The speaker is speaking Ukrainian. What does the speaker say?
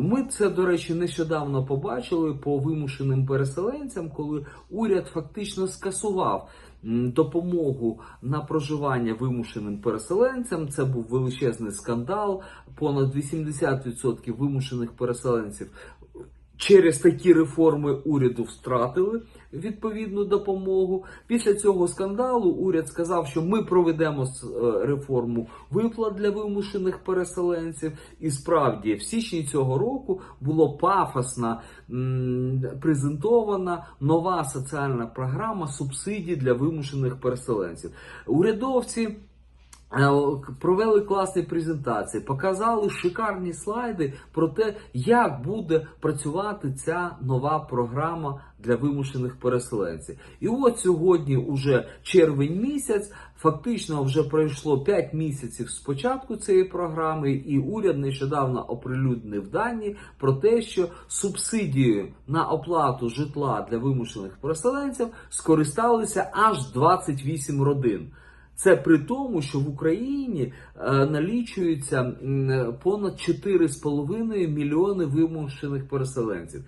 Ми це, до речі, нещодавно побачили по вимушеним переселенцям, коли уряд фактично скасував допомогу на проживання вимушеним переселенцям. Це був величезний скандал. Понад 80% вимушених переселенців через такі реформи уряду втратили відповідну допомогу. Після цього скандалу уряд сказав, що ми проведемо е, реформу виплат для вимушених переселенців. І справді, в січні цього року було пафосно презентована нова соціальна програма субсидій для вимушених переселенців. Урядовці. Е, Провели класні презентації, показали шикарні слайди про те, як буде працювати ця нова програма для вимушених переселенців. І от сьогодні, уже червень місяць, фактично вже пройшло 5 місяців з початку цієї програми, і уряд нещодавно оприлюднив дані про те, що субсидією на оплату житла для вимушених переселенців скористалися аж 28 родин. Це при тому, що в Україні е, налічується понад 4,5 мільйони вимушених переселенців.